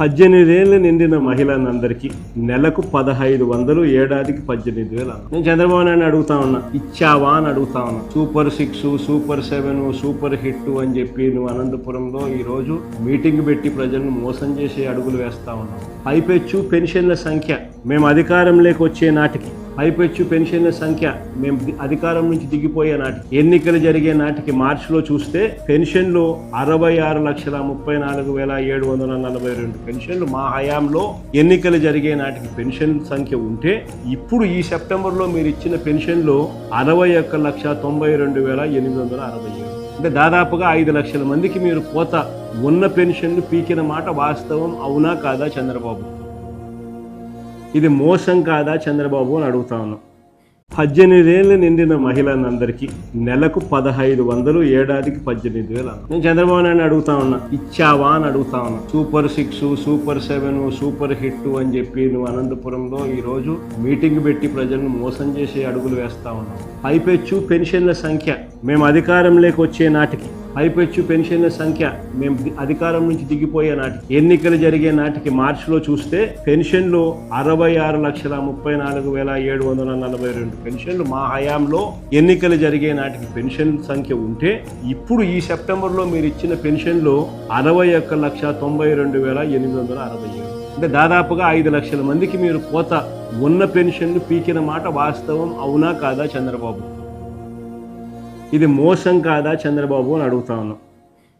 పద్దెనిమిదేళ్ళు నిండిన మహిళలందరికీ నెలకు పదహైదు వందలు ఏడాదికి పద్దెనిమిది వేలు నేను చంద్రబాబు నాయుడు అడుగుతా ఉన్నా ఇచ్చావా అని అడుగుతా ఉన్నా. Super six super seven super hit అని చెప్పి నువ్వు అనంతపురంలో ఈరోజు మీటింగ్ పెట్టి ప్రజలను మోసం చేసి అడుగులు వేస్తా ఉన్నావు. పైపెచ్చు పెన్షన్ల సంఖ్య. మేము అధికారంలోకి వచ్చే నాటికి పైపెచ్చు పెన్షన్ల సంఖ్య మేము అధికారం నుంచి దిగిపోయే నాటికి ఎన్నికలు జరిగే నాటికి మార్చిలో చూస్తే పెన్షన్లు అరవై ఆరు లక్షల ముప్పై నాలుగు వేల ఏడు వందల నలభై రెండు పెన్షన్లు మా హయాంలో ఎన్నికలు జరిగే నాటికి పెన్షన్ సంఖ్య ఉంటే ఇప్పుడు ఈ సెప్టెంబర్లో మీరు ఇచ్చిన పెన్షన్లు అరవై ఒక్క లక్ష తొంభై రెండు వేల ఎనిమిది వందల అరవై ఏడు. అంటే దాదాపుగా ఐదు లక్షల మందికి మీరు కోత ఉన్న పెన్షన్లు పీకిన మాట వాస్తవం అవునా కాదా చంద్రబాబు? ఇది మోసం కాదా చంద్రబాబు అని అడుగుతా ఉన్నాం. పద్దెనిమిదేళ్ళు నిండిన మహిళలందరికీ నెలకు పదహైదు వందలు ఏడాదికి పద్దెనిమిది వేలు నేను చంద్రబాబు నాయుడు అడుగుతా ఉన్నా ఇచ్చావా అని అడుగుతా ఉన్నా. Super six super seven super hit అని చెప్పి నువ్వు అనంతపురంలో ఈరోజు మీటింగ్ పెట్టి ప్రజలను మోసం చేసే అడుగులు వేస్తా ఉన్నావు పైపెచ్చు పెన్షన్ల సంఖ్య. మేము అధికారంలోకి వచ్చే నాటికి పైపెచ్చు పెన్షన్ల సంఖ్య మేము అధికారం నుంచి దిగిపోయే నాటికి ఎన్నికలు జరిగే నాటికి మార్చిలో చూస్తే పెన్షన్లు అరవై ఆరు లక్షల ముప్పై నాలుగు వేల ఏడు వందల నలభై రెండు పెన్షన్లు మా హయాంలో ఎన్నికలు జరిగే నాటికి పెన్షన్ సంఖ్య ఉంటే ఇప్పుడు ఈ సెప్టెంబర్లో మీరు ఇచ్చిన పెన్షన్లు అరవై ఒక్క లక్ష తొంభై రెండు వేల ఎనిమిది వందల అరవై ఏడు. అంటే దాదాపుగా ఐదు లక్షల మందికి మీరు కోత ఉన్న పెన్షన్లు పీకిన మాట వాస్తవం అవునా కాదా చంద్రబాబు? ఇది మోసం కాదా చంద్రబాబు అని అడుగుతా ఉన్నాం.